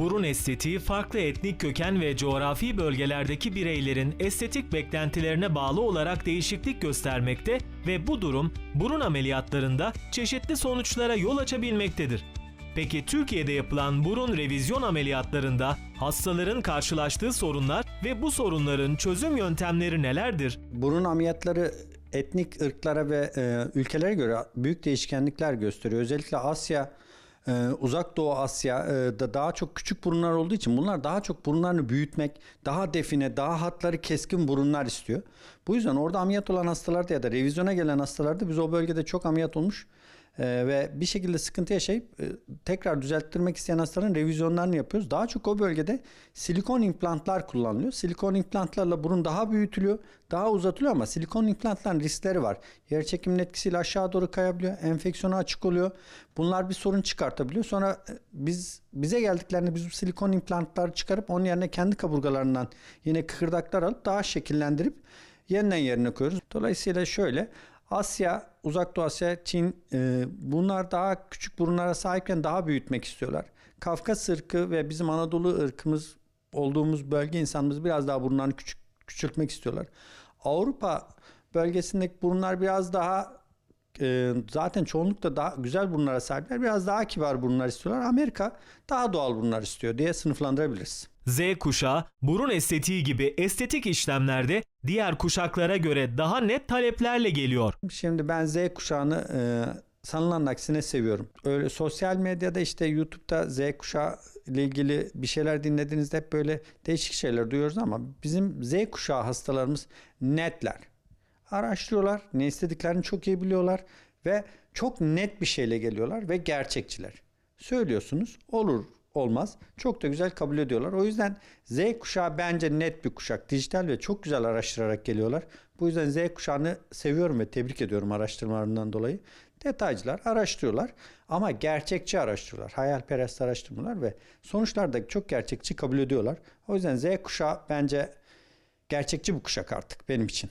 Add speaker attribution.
Speaker 1: Burun estetiği farklı etnik köken ve coğrafi bölgelerdeki bireylerin estetik beklentilerine bağlı olarak değişiklik göstermekte ve bu durum burun ameliyatlarında çeşitli sonuçlara yol açabilmektedir. Peki Türkiye'de yapılan burun revizyon ameliyatlarında hastaların karşılaştığı sorunlar ve bu sorunların çözüm yöntemleri nelerdir?
Speaker 2: Burun ameliyatları etnik ırklara ve e, ülkelere göre büyük değişkenlikler gösteriyor. Özellikle Asya, e, Uzak Doğu Asya'da daha çok küçük burunlar olduğu için bunlar daha çok burunlarını büyütmek, daha define, daha hatları keskin burunlar istiyor. Bu yüzden orada ameliyat olan hastalarda ya da revizyona gelen hastalarda biz o bölgede çok ameliyat olmuş e, ve bir şekilde sıkıntı yaşayıp e, tekrar düzelttirmek isteyen hastaların revizyonlarını yapıyoruz. Daha çok o bölgede silikon implantlar kullanılıyor. Silikon implantlarla burun daha büyütülüyor, daha uzatılıyor ama silikon implantların riskleri var. Yer çekiminin etkisiyle aşağı doğru kayabiliyor, enfeksiyona açık oluyor. Bunlar bir sorun çıkartabiliyor. Sonra e, biz bize geldiklerinde biz silikon implantları çıkarıp onun yerine kendi kaburgalarından yine kıkırdaklar alıp daha şekillendirip yeniden yerine koyuyoruz. Dolayısıyla şöyle Asya, Uzak Doğu Asya, Çin e, bunlar daha küçük burunlara sahipken daha büyütmek istiyorlar. Kafkas ırkı ve bizim Anadolu ırkımız olduğumuz bölge insanımız biraz daha burunlarını küçük, küçültmek istiyorlar. Avrupa bölgesindeki burunlar biraz daha e, zaten çoğunlukla daha güzel burunlara sahipler. Biraz daha kibar burunlar istiyorlar. Amerika daha doğal burunlar istiyor diye sınıflandırabiliriz.
Speaker 1: Z kuşağı burun estetiği gibi estetik işlemlerde diğer kuşaklara göre daha net taleplerle geliyor.
Speaker 2: Şimdi ben Z kuşağını e, sanılan aksine seviyorum. Öyle sosyal medyada işte YouTube'da Z kuşağı ile ilgili bir şeyler dinlediğinizde hep böyle değişik şeyler duyuyoruz ama bizim Z kuşağı hastalarımız netler. Araştırıyorlar, ne istediklerini çok iyi biliyorlar ve çok net bir şeyle geliyorlar ve gerçekçiler. Söylüyorsunuz, olur olmaz. Çok da güzel kabul ediyorlar. O yüzden Z kuşağı bence net bir kuşak. Dijital ve çok güzel araştırarak geliyorlar. Bu yüzden Z kuşağını seviyorum ve tebrik ediyorum araştırmalarından dolayı. Detaycılar araştırıyorlar ama gerçekçi araştırıyorlar. Hayalperest araştırmalar ve sonuçlar da çok gerçekçi kabul ediyorlar. O yüzden Z kuşağı bence gerçekçi bir kuşak artık benim için.